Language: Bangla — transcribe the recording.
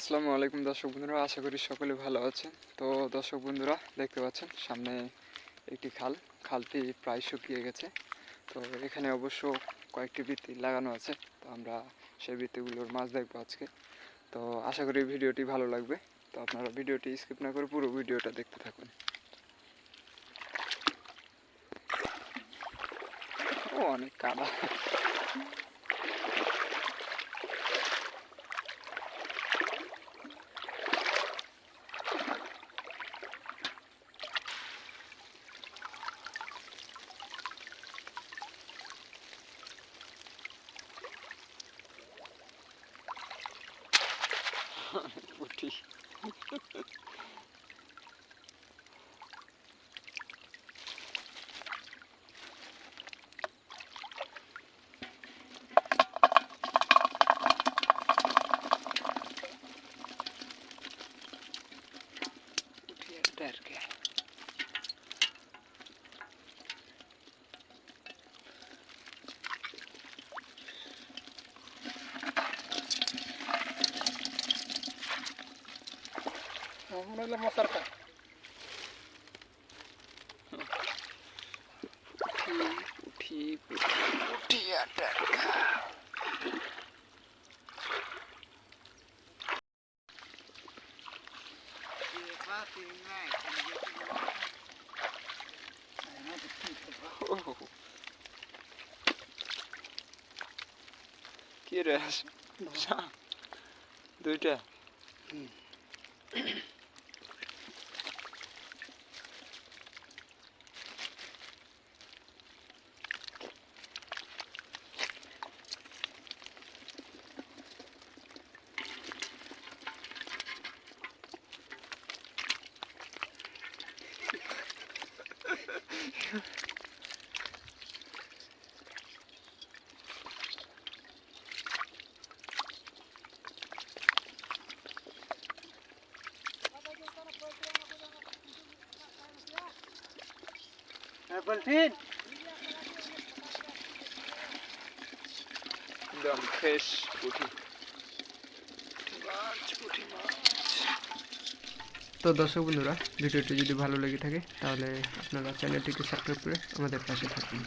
আসসালামু আলাইকুম দর্শক বন্ধুরা, আশা করি সকলে ভালো আছেন। তো দর্শক বন্ধুরা, দেখতে পাচ্ছেন, সামনে একটি খাল, খালটি প্রায় শুকিয়ে গেছে। তো এখানে অবশ্য কয়েকটি বৃত্তি লাগানো আছে, তো আমরা সেই বৃত্তিগুলোর মাছ দেখব আজকে। তো আশা করি ভিডিওটি ভালো লাগবে। তো আপনারা ভিডিওটি স্কিপ না করে পুরো ভিডিওটা দেখতে থাকুন। ও, অনেক কাদা। gar nicht rutschig. Pierdergel. মনে হলো মশারটা পুঁটি পুঁটি পুঁটি একটা কি রে দুইটা বলছেন? একদম ফ্রেশ পুঁটি। তো দর্শক বন্ধুরা ভিডিওটি যদি ভালো লেগে থাকে তাহলে আপনারা চ্যানেলটিকে সাবস্ক্রাইব করে আমাদের পাশে থাকুন।